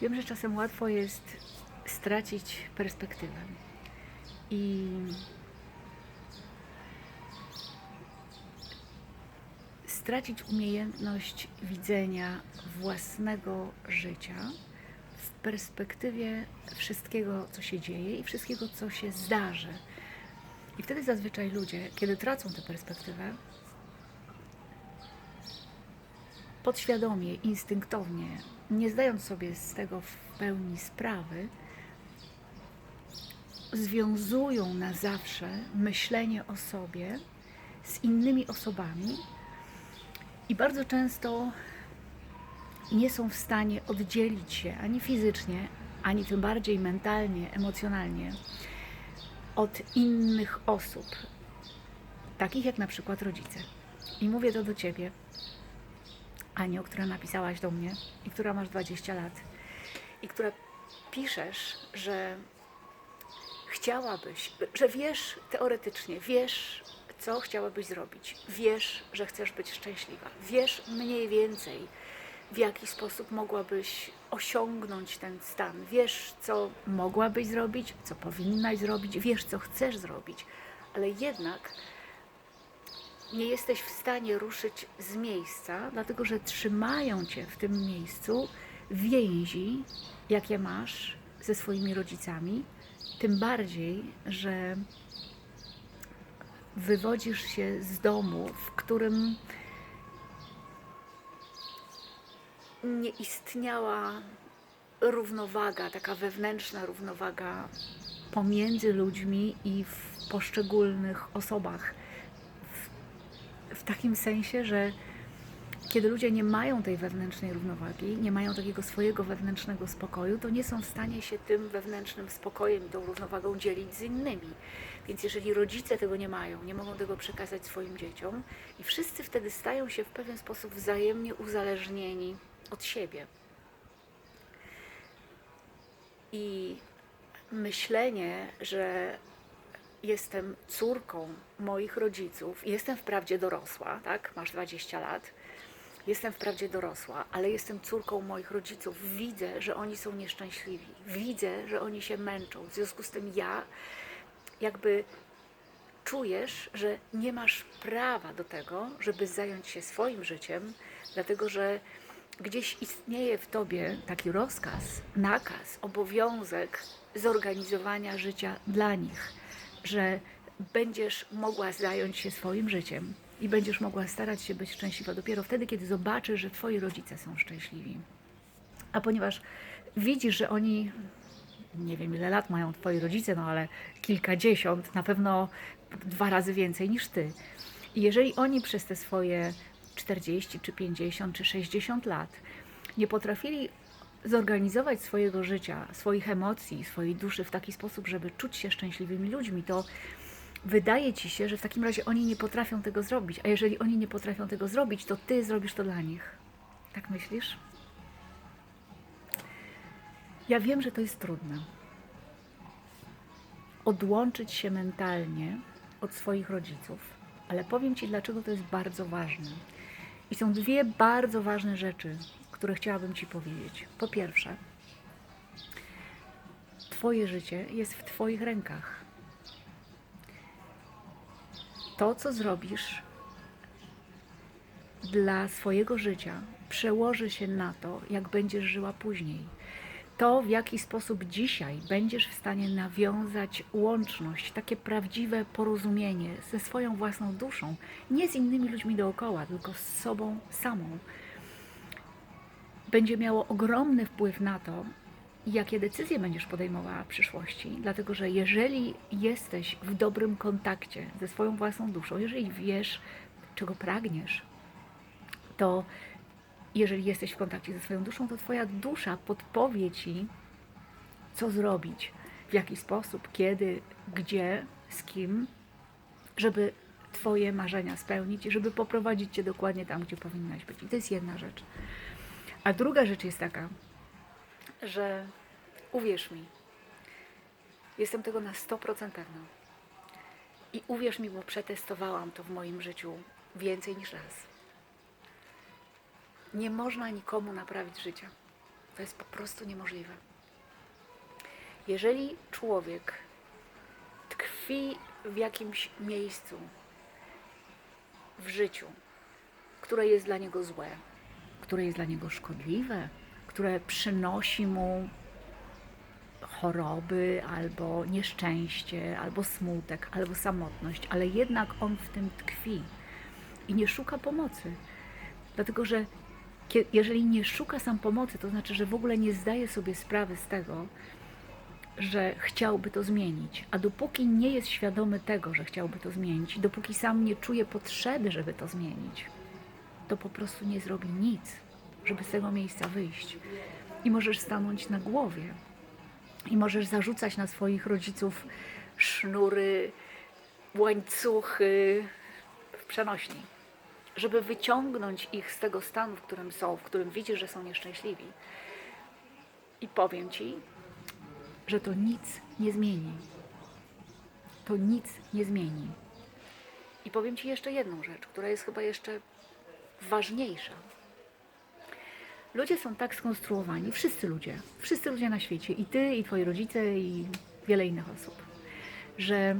Wiem, że czasem łatwo jest stracić perspektywę. I stracić umiejętność widzenia własnego życia w perspektywie wszystkiego, co się dzieje i wszystkiego, co się zdarzy. I wtedy zazwyczaj ludzie, kiedy tracą tę perspektywę, podświadomie, instynktownie, nie zdając sobie z tego w pełni sprawy, związują na zawsze myślenie o sobie z innymi osobami i bardzo często nie są w stanie oddzielić się ani fizycznie, ani tym bardziej mentalnie, emocjonalnie od innych osób, takich jak na przykład rodzice. I mówię to do ciebie, Aniu, która napisałaś do mnie i która masz 20 lat i która piszesz, że chciałabyś, że wiesz teoretycznie, wiesz, co chciałabyś zrobić, wiesz, że chcesz być szczęśliwa, wiesz mniej więcej, w jaki sposób mogłabyś osiągnąć ten stan, wiesz, co mogłabyś zrobić, co powinnaś zrobić, wiesz, co chcesz zrobić, ale jednak nie jesteś w stanie ruszyć z miejsca, dlatego że trzymają cię w tym miejscu więzi, jakie masz ze swoimi rodzicami. Tym bardziej, że wywodzisz się z domu, w którym nie istniała równowaga, taka wewnętrzna równowaga pomiędzy ludźmi i w poszczególnych osobach w takim sensie, że kiedy ludzie nie mają tej wewnętrznej równowagi, nie mają takiego swojego wewnętrznego spokoju, to nie są w stanie się tym wewnętrznym spokojem i tą równowagą dzielić z innymi. Więc jeżeli rodzice tego nie mają, nie mogą tego przekazać swoim dzieciom, i wszyscy wtedy stają się w pewien sposób wzajemnie uzależnieni od siebie. I myślenie, że jestem córką moich rodziców, jestem wprawdzie dorosła, tak? Masz 20 lat. Jestem wprawdzie dorosła, ale jestem córką moich rodziców. Widzę, że oni są nieszczęśliwi. Widzę, że oni się męczą. W związku z tym ja jakby czujesz, że nie masz prawa do tego, żeby zająć się swoim życiem, dlatego że gdzieś istnieje w tobie taki rozkaz, nakaz, obowiązek zorganizowania życia dla nich że będziesz mogła zająć się swoim życiem i będziesz mogła starać się być szczęśliwa dopiero wtedy, kiedy zobaczysz, że twoi rodzice są szczęśliwi. A ponieważ widzisz, że oni, nie wiem ile lat mają twoi rodzice, no ale kilkadziesiąt, na pewno dwa razy więcej niż ty. I jeżeli oni przez te swoje 40, czy 50, czy 60 lat nie potrafili zorganizować swojego życia, swoich emocji, swojej duszy w taki sposób, żeby czuć się szczęśliwymi ludźmi, to wydaje ci się, że w takim razie oni nie potrafią tego zrobić. A jeżeli oni nie potrafią tego zrobić, to ty zrobisz to dla nich. Tak myślisz? Ja wiem, że to jest trudne. Odłączyć się mentalnie od swoich rodziców, ale powiem ci, dlaczego to jest bardzo ważne. I są dwie bardzo ważne rzeczy, które chciałabym Ci powiedzieć. Po pierwsze, Twoje życie jest w Twoich rękach. To, co zrobisz dla swojego życia, przełoży się na to, jak będziesz żyła później. To, w jaki sposób dzisiaj będziesz w stanie nawiązać łączność, takie prawdziwe porozumienie ze swoją własną duszą, nie z innymi ludźmi dookoła, tylko z sobą samą będzie miało ogromny wpływ na to, jakie decyzje będziesz podejmowała w przyszłości. Dlatego, że jeżeli jesteś w dobrym kontakcie ze swoją własną duszą, jeżeli wiesz, czego pragniesz, to jeżeli jesteś w kontakcie ze swoją duszą, to Twoja dusza podpowie Ci, co zrobić, w jaki sposób, kiedy, gdzie, z kim, żeby Twoje marzenia spełnić żeby poprowadzić Cię dokładnie tam, gdzie powinnaś być. I to jest jedna rzecz. A druga rzecz jest taka, że uwierz mi, jestem tego na 100% pewna. I uwierz mi, bo przetestowałam to w moim życiu więcej niż raz. Nie można nikomu naprawić życia. To jest po prostu niemożliwe. Jeżeli człowiek tkwi w jakimś miejscu w życiu, które jest dla niego złe, które jest dla niego szkodliwe, które przynosi mu choroby, albo nieszczęście, albo smutek, albo samotność, ale jednak on w tym tkwi i nie szuka pomocy. Dlatego, że jeżeli nie szuka sam pomocy, to znaczy, że w ogóle nie zdaje sobie sprawy z tego, że chciałby to zmienić. A dopóki nie jest świadomy tego, że chciałby to zmienić, dopóki sam nie czuje potrzeby, żeby to zmienić, to po prostu nie zrobi nic, żeby z tego miejsca wyjść. I możesz stanąć na głowie. I możesz zarzucać na swoich rodziców sznury, łańcuchy w przenośni, żeby wyciągnąć ich z tego stanu, w którym są, w którym widzisz, że są nieszczęśliwi. I powiem ci, że to nic nie zmieni. To nic nie zmieni. I powiem Ci jeszcze jedną rzecz, która jest chyba jeszcze ważniejsza. Ludzie są tak skonstruowani, wszyscy ludzie, wszyscy ludzie na świecie, i Ty, i Twoi rodzice, i wiele innych osób, że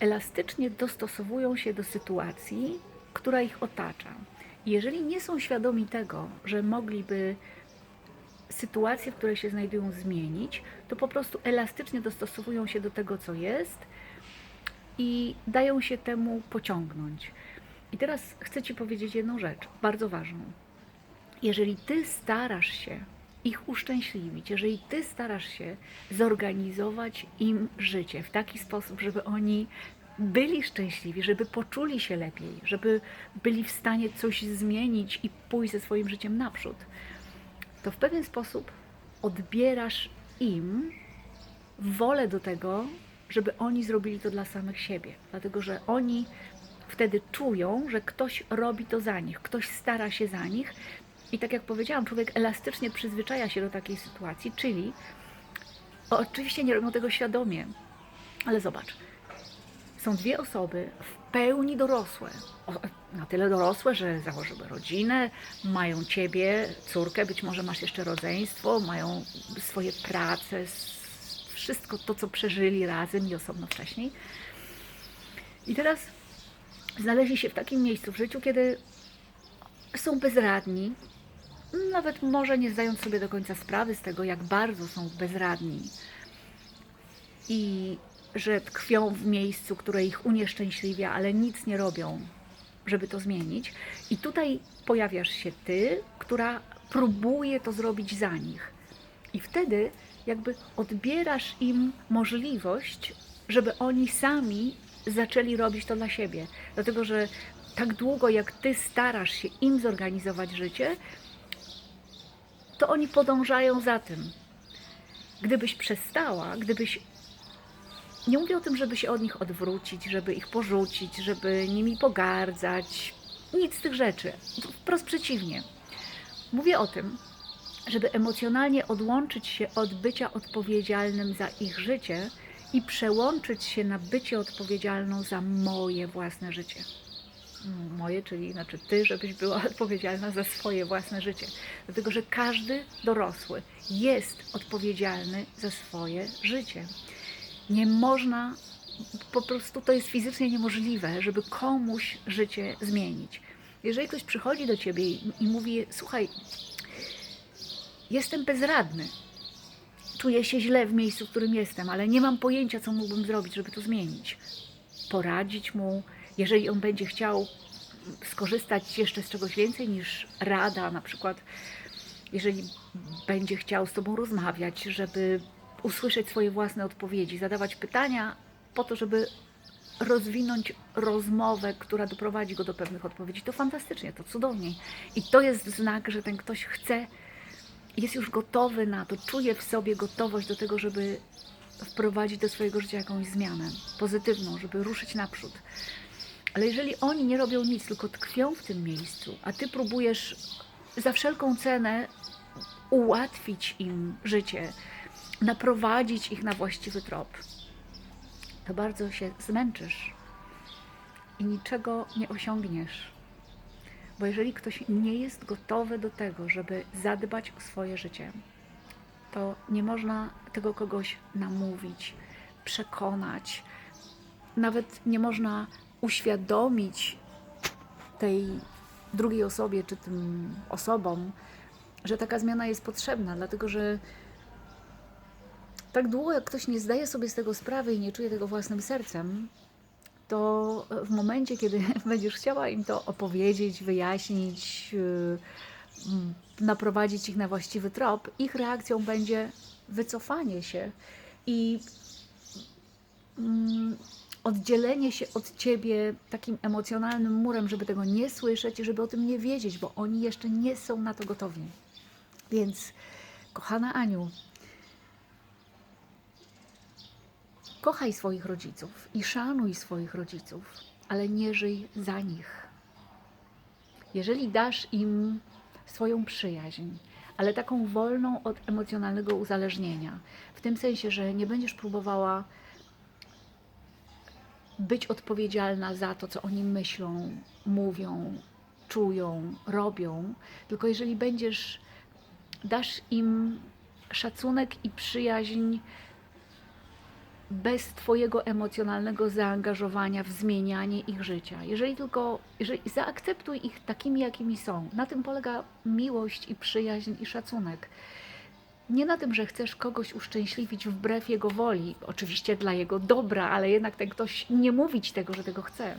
elastycznie dostosowują się do sytuacji, która ich otacza. Jeżeli nie są świadomi tego, że mogliby sytuacje, w której się znajdują, zmienić, to po prostu elastycznie dostosowują się do tego, co jest i dają się temu pociągnąć. I teraz chcę Ci powiedzieć jedną rzecz, bardzo ważną. Jeżeli Ty starasz się ich uszczęśliwić, jeżeli Ty starasz się zorganizować im życie w taki sposób, żeby oni byli szczęśliwi, żeby poczuli się lepiej, żeby byli w stanie coś zmienić i pójść ze swoim życiem naprzód, to w pewien sposób odbierasz im wolę do tego, żeby oni zrobili to dla samych siebie. Dlatego, że oni wtedy czują, że ktoś robi to za nich, ktoś stara się za nich. I tak jak powiedziałam, człowiek elastycznie przyzwyczaja się do takiej sytuacji, czyli oczywiście nie robią tego świadomie, ale zobacz, są dwie osoby w pełni dorosłe. Na tyle dorosłe, że założyły rodzinę, mają ciebie, córkę, być może masz jeszcze rodzeństwo, mają swoje prace, wszystko to, co przeżyli razem i osobno wcześniej. I teraz znaleźli się w takim miejscu w życiu, kiedy są bezradni, nawet może nie zdając sobie do końca sprawy z tego, jak bardzo są bezradni i że tkwią w miejscu, które ich unieszczęśliwia, ale nic nie robią, żeby to zmienić. I tutaj pojawiasz się ty, która próbuje to zrobić za nich. I wtedy jakby odbierasz im możliwość, żeby oni sami zaczęli robić to dla siebie. Dlatego, że tak długo jak ty starasz się im zorganizować życie, to oni podążają za tym. Gdybyś przestała, gdybyś nie mówię o tym, żeby się od nich odwrócić, żeby ich porzucić, żeby nimi pogardzać. Nic z tych rzeczy. Wprost przeciwnie. Mówię o tym, żeby emocjonalnie odłączyć się od bycia odpowiedzialnym za ich życie i przełączyć się na bycie odpowiedzialną za moje własne życie. Moje, czyli znaczy ty, żebyś była odpowiedzialna za swoje własne życie. Dlatego, że każdy dorosły jest odpowiedzialny za swoje życie nie można, po prostu to jest fizycznie niemożliwe, żeby komuś życie zmienić. Jeżeli ktoś przychodzi do ciebie i, i mówi: Słuchaj, jestem bezradny, czuję się źle w miejscu, w którym jestem, ale nie mam pojęcia, co mógłbym zrobić, żeby to zmienić. Poradzić mu, jeżeli on będzie chciał skorzystać jeszcze z czegoś więcej niż rada, na przykład jeżeli będzie chciał z Tobą rozmawiać, żeby usłyszeć swoje własne odpowiedzi, zadawać pytania po to, żeby rozwinąć rozmowę, która doprowadzi go do pewnych odpowiedzi, to fantastycznie, to cudownie. I to jest znak, że ten ktoś chce, jest już gotowy na to, czuje w sobie gotowość do tego, żeby wprowadzić do swojego życia jakąś zmianę pozytywną, żeby ruszyć naprzód. Ale jeżeli oni nie robią nic, tylko tkwią w tym miejscu, a ty próbujesz za wszelką cenę ułatwić im życie, naprowadzić ich na właściwy trop, to bardzo się zmęczysz i niczego nie osiągniesz. Bo jeżeli ktoś nie jest gotowy do tego, żeby zadbać o swoje życie, to nie można tego kogoś namówić, przekonać. Nawet nie można uświadomić tej drugiej osobie czy tym osobom, że taka zmiana jest potrzebna, dlatego że tak długo jak ktoś nie zdaje sobie z tego sprawy i nie czuje tego własnym sercem, to w momencie, kiedy będziesz chciała im to opowiedzieć, wyjaśnić, yy, mm, naprowadzić ich na właściwy trop, ich reakcją będzie wycofanie się i mm, oddzielenie się od ciebie takim emocjonalnym murem, żeby tego nie słyszeć i żeby o tym nie wiedzieć, bo oni jeszcze nie są na to gotowi. Więc, kochana Aniu, kochaj swoich rodziców i szanuj swoich rodziców, ale nie żyj za nich. Jeżeli dasz im swoją przyjaźń, ale taką wolną od emocjonalnego uzależnienia, w tym sensie, że nie będziesz próbowała być odpowiedzialna za to, co oni myślą, mówią, czują, robią, tylko jeżeli będziesz, dasz im szacunek i przyjaźń bez Twojego emocjonalnego zaangażowania w zmienianie ich życia. Jeżeli tylko, jeżeli zaakceptuj ich takimi, jakimi są. Na tym polega miłość i przyjaźń i szacunek. Nie na tym, że chcesz kogoś uszczęśliwić wbrew jego woli, oczywiście dla jego dobra, ale jednak ten ktoś nie mówić tego, że tego chce.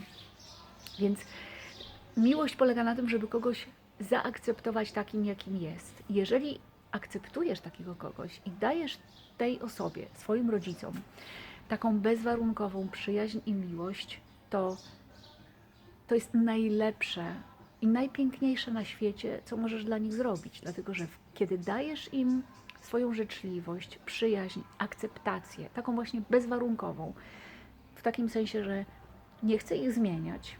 Więc miłość polega na tym, żeby kogoś zaakceptować takim, jakim jest. Jeżeli akceptujesz takiego kogoś i dajesz tej osobie, swoim rodzicom, taką bezwarunkową przyjaźń i miłość, to to jest najlepsze i najpiękniejsze na świecie, co możesz dla nich zrobić. Dlatego, że kiedy dajesz im swoją życzliwość, przyjaźń, akceptację, taką właśnie bezwarunkową, w takim sensie, że nie chcę ich zmieniać,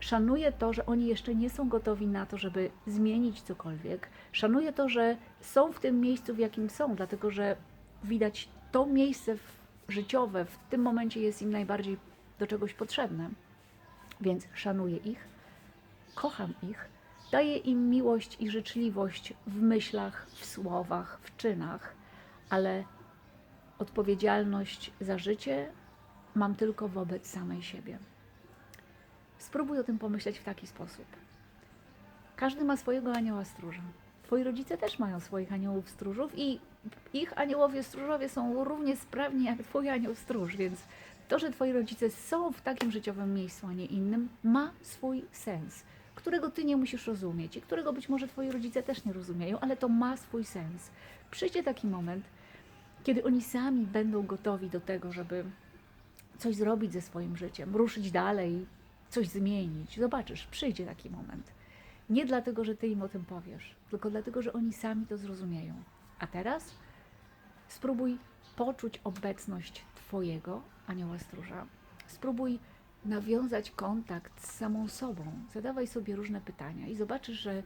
szanuję to, że oni jeszcze nie są gotowi na to, żeby zmienić cokolwiek. Szanuję to, że są w tym miejscu, w jakim są, dlatego że widać to miejsce życiowe w tym momencie jest im najbardziej do czegoś potrzebne. Więc szanuję ich, kocham ich, daję im miłość i życzliwość w myślach, w słowach, w czynach, ale odpowiedzialność za życie mam tylko wobec samej siebie. Spróbuj o tym pomyśleć w taki sposób. Każdy ma swojego anioła stróża. Twoi rodzice też mają swoich aniołów stróżów i ich aniołowie stróżowie są równie sprawni jak Twój anioł stróż, więc to, że Twoi rodzice są w takim życiowym miejscu, a nie innym, ma swój sens, którego Ty nie musisz rozumieć i którego być może Twoi rodzice też nie rozumieją, ale to ma swój sens. Przyjdzie taki moment, kiedy oni sami będą gotowi do tego, żeby coś zrobić ze swoim życiem, ruszyć dalej, coś zmienić. Zobaczysz, przyjdzie taki moment. Nie dlatego, że Ty im o tym powiesz, tylko dlatego, że oni sami to zrozumieją. A teraz spróbuj poczuć obecność Twojego anioła stróża. Spróbuj nawiązać kontakt z samą sobą. Zadawaj sobie różne pytania i zobaczysz, że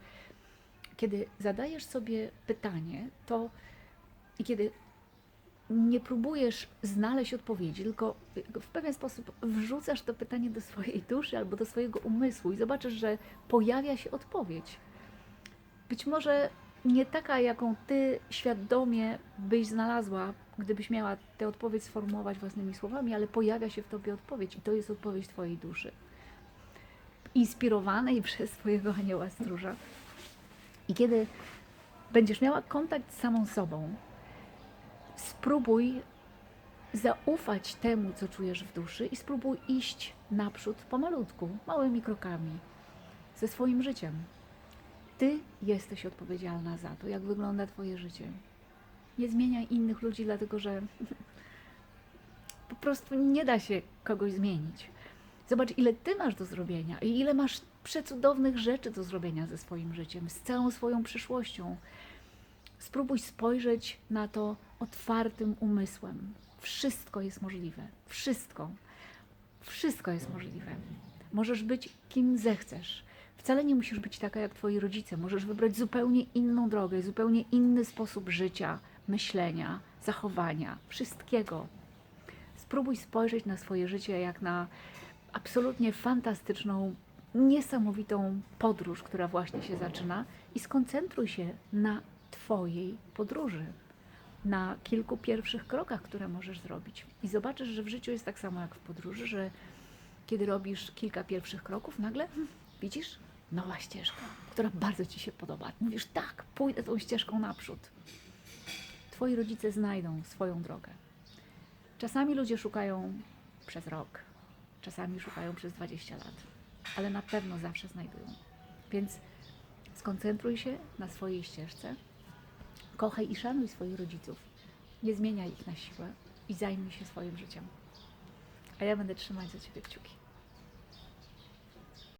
kiedy zadajesz sobie pytanie, to i kiedy nie próbujesz znaleźć odpowiedzi, tylko w pewien sposób wrzucasz to pytanie do swojej duszy albo do swojego umysłu i zobaczysz, że pojawia się odpowiedź. Być może nie taka, jaką ty świadomie byś znalazła, gdybyś miała tę odpowiedź sformułować własnymi słowami, ale pojawia się w tobie odpowiedź i to jest odpowiedź twojej duszy. Inspirowanej przez twojego anioła stróża. I kiedy będziesz miała kontakt z samą sobą, spróbuj zaufać temu, co czujesz w duszy i spróbuj iść naprzód pomalutku, małymi krokami, ze swoim życiem. Ty jesteś odpowiedzialna za to, jak wygląda Twoje życie. Nie zmieniaj innych ludzi, dlatego że po prostu nie da się kogoś zmienić. Zobacz, ile Ty masz do zrobienia i ile masz przecudownych rzeczy do zrobienia ze swoim życiem, z całą swoją przyszłością. Spróbuj spojrzeć na to otwartym umysłem. Wszystko jest możliwe. Wszystko. Wszystko jest możliwe. Możesz być kim zechcesz. Wcale nie musisz być taka jak twoi rodzice. Możesz wybrać zupełnie inną drogę, zupełnie inny sposób życia, myślenia, zachowania, wszystkiego. Spróbuj spojrzeć na swoje życie jak na absolutnie fantastyczną niesamowitą podróż, która właśnie się zaczyna i skoncentruj się na Twojej podróży, na kilku pierwszych krokach, które możesz zrobić. I zobaczysz, że w życiu jest tak samo jak w podróży, że kiedy robisz kilka pierwszych kroków, nagle widzisz nowa ścieżka, która bardzo Ci się podoba. Mówisz, tak, pójdę tą ścieżką naprzód. Twoi rodzice znajdą swoją drogę. Czasami ludzie szukają przez rok, czasami szukają przez 20 lat, ale na pewno zawsze znajdują. Więc skoncentruj się na swojej ścieżce, kochaj i szanuj swoich rodziców, nie zmieniaj ich na siłę i zajmij się swoim życiem. A ja będę trzymać za Ciebie kciuki.